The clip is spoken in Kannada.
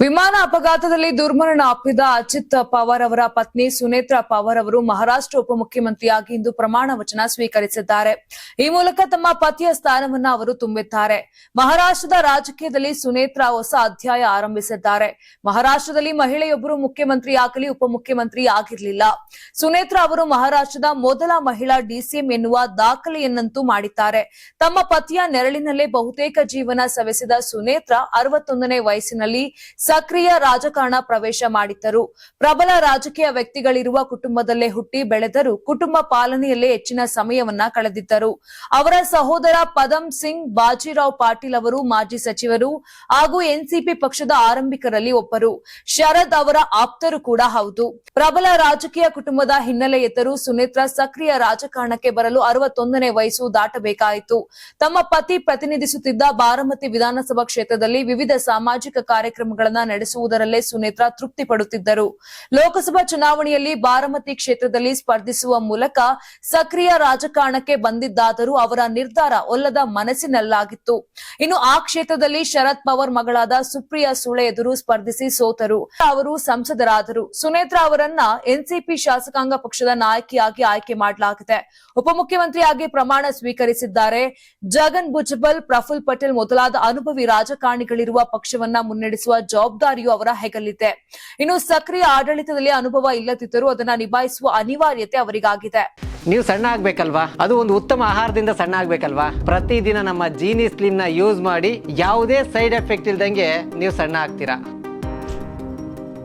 ವಿಮಾನ ಅಪಘಾತದಲ್ಲಿ ದುರ್ಮರಣ ಅಪ್ಪಿದ ಅಜಿತ್ ಪವಾರ್ ಅವರ ಪತ್ನಿ ಸುನೇತ್ರಾ ಪವಾರ್ ಅವರು ಮಹಾರಾಷ್ಟ್ರ ಉಪಮುಖ್ಯಮಂತ್ರಿಯಾಗಿ ಇಂದು ಪ್ರಮಾಣ ವಚನ ಸ್ವೀಕರಿಸಿದ್ದಾರೆ. ಈ ಮೂಲಕ ತಮ್ಮ ಪತಿಯ ಸ್ಥಾನವನ್ನ ಅವರು ತುಂಬಿದ್ದಾರೆ. ಮಹಾರಾಷ್ಟ್ರದ ರಾಜಕೀಯದಲ್ಲಿ ಸುನೇತ್ರಾ ಹೊಸ ಅಧ್ಯಾಯ ಆರಂಭಿಸಿದ್ದಾರೆ. ಮಹಾರಾಷ್ಟ್ರದಲ್ಲಿ ಮಹಿಳೆಯೊಬ್ಬರು ಮುಖ್ಯಮಂತ್ರಿಯಾಗಲಿ ಉಪಮುಖ್ಯಮಂತ್ರಿ ಆಗಿರಲಿಲ್ಲ. ಸುನೇತ್ರಾ ಅವರು ಮಹಾರಾಷ್ಟ್ರದ ಮೊದಲ ಮಹಿಳಾ ಡಿಸಿಎಂ ಎನ್ನುವ ದಾಖಲೆಯನ್ನಂತೂ ಮಾಡಿದ್ದಾರೆ. ತಮ್ಮ ಪತಿಯ ನೆರಳಿನಲ್ಲೇ ಬಹುತೇಕ ಜೀವನ ಸವೆಸಿದ ಸುನೇತ್ರಾ ಅರವತ್ತೊಂದನೇ ವಯಸ್ಸಿನಲ್ಲಿ ಸಕ್ರಿಯ ರಾಜಕಾರಣ ಪ್ರವೇಶ ಮಾಡಿದ್ದರು. ಪ್ರಬಲ ರಾಜಕೀಯ ವ್ಯಕ್ತಿಗಳಿರುವ ಕುಟುಂಬದಲ್ಲೇ ಹುಟ್ಟಿ ಬೆಳೆದರು ಕುಟುಂಬ ಪಾಲನೆಯಲ್ಲೇ ಹೆಚ್ಚಿನ ಸಮಯವನ್ನ ಕಳೆದಿದ್ದರು. ಅವರ ಸಹೋದರ ಪದಂ ಸಿಂಗ್ ಬಾಜಿರಾವ್ ಪಾಟೀಲ್ ಅವರು ಮಾಜಿ ಸಚಿವರು ಹಾಗೂ ಎನ್ಸಿಪಿ ಪಕ್ಷದ ಆರಂಭಿಕರಲ್ಲಿ ಒಬ್ಬರು. ಶರದ್ ಅವರ ಆಪ್ತರು ಕೂಡ ಹೌದು. ಪ್ರಬಲ ರಾಜಕೀಯ ಕುಟುಂಬದ ಹಿನ್ನೆಲೆ ಎದ್ದರು ಸುನೇತ್ರಾ ಸಕ್ರಿಯ ರಾಜಕಾರಣಕ್ಕೆ ಬರಲು ಅರವತ್ತೊಂದನೇ ವಯಸ್ಸು ದಾಟಬೇಕಾಯಿತು. ತಮ್ಮ ಪತಿ ಪ್ರತಿನಿಧಿಸುತ್ತಿದ್ದ ಬಾರಾಮತಿ ವಿಧಾನಸಭಾ ಕ್ಷೇತ್ರದಲ್ಲಿ ವಿವಿಧ ಸಾಮಾಜಿಕ ಕಾರ್ಯಕ್ರಮಗಳನ್ನ ನಡೆಸುವುದರಲ್ಲೇ ಸುನೇತ್ರಾ ತೃಪ್ತಿ ಪಡುತ್ತಿದ್ದರು ಲೋಕಸಭಾ ಚುನಾವಣೆಯಲ್ಲಿ ಬಾರಾಮತಿ ಕ್ಷೇತ್ರದಲ್ಲಿ ಸ್ಪರ್ಧಿಸುವ ಮೂಲಕ ಸಕ್ರಿಯ ರಾಜಕಾರಣಕ್ಕೆ ಬಂದಿದ್ದಾದರೂ ಅವರ ನಿರ್ಧಾರ ಒಲ್ಲದ ಮನಸ್ಸಿನಲ್ಲಾಗಿತ್ತು. ಇನ್ನು ಆ ಕ್ಷೇತ್ರದಲ್ಲಿ ಶರದ್ ಪವಾರ್ ಮಗಳಾದ ಸುಪ್ರಿಯಾ ಸುಳೆ ಎದುರು ಸ್ಪರ್ಧಿಸಿ ಸೋತರು. ಅವರು ಸಂಸದರಾದರು. ಸುನೇತ್ರಾ ಅವರನ್ನ ಎನ್ಸಿಪಿ ಶಾಸಕಾಂಗ ಪಕ್ಷದ ನಾಯಕಿಯಾಗಿ ಆಯ್ಕೆ ಮಾಡಲಾಗಿದೆ. ಉಪಮುಖ್ಯಮಂತ್ರಿಯಾಗಿ ಪ್ರಮಾಣ ಸ್ವೀಕರಿಸಿದ್ದಾರೆ. ಜಗನ್ ಭುಜಬಲ್, ಪ್ರಫುಲ್ ಪಟೇಲ್ ಮೊದಲಾದ ಅನುಭವಿ ರಾಜಕಾರಣಿಗಳಿರುವ ಪಕ್ಷವನ್ನ ಮುನ್ನಡೆಸುವ ಜವಾಬ್ದಾರಿಯು ಅವರ ಹೆಗಲಿದೆ. ಇನ್ನು ಸಕ್ರಿಯ ಆಡಳಿತದಲ್ಲಿ ಅನುಭವ ಇಲ್ಲದಿದ್ದರೂ ಅದನ್ನ ನಿಭಾಯಿಸುವ ಅನಿವಾರ್ಯತೆ ಅವರಿಗಾಗಿದೆ. ನೀವು ಸಣ್ಣ ಆಗ್ಬೇಕಲ್ವಾ? ಅದು ಒಂದು ಉತ್ತಮ ಆಹಾರದಿಂದ ಸಣ್ಣ ಆಗ್ಬೇಕಲ್ವಾ? ಪ್ರತಿದಿನ ನಮ್ಮ ಜೀನಿ ಸ್ಲಿಮ್ನ ಯೂಸ್ ಮಾಡಿ ಯಾವುದೇ ಸೈಡ್ ಎಫೆಕ್ಟ್ ಇಲ್ದಂಗೆ ನೀವು ಸಣ್ಣ ಆಗ್ತೀರಾ?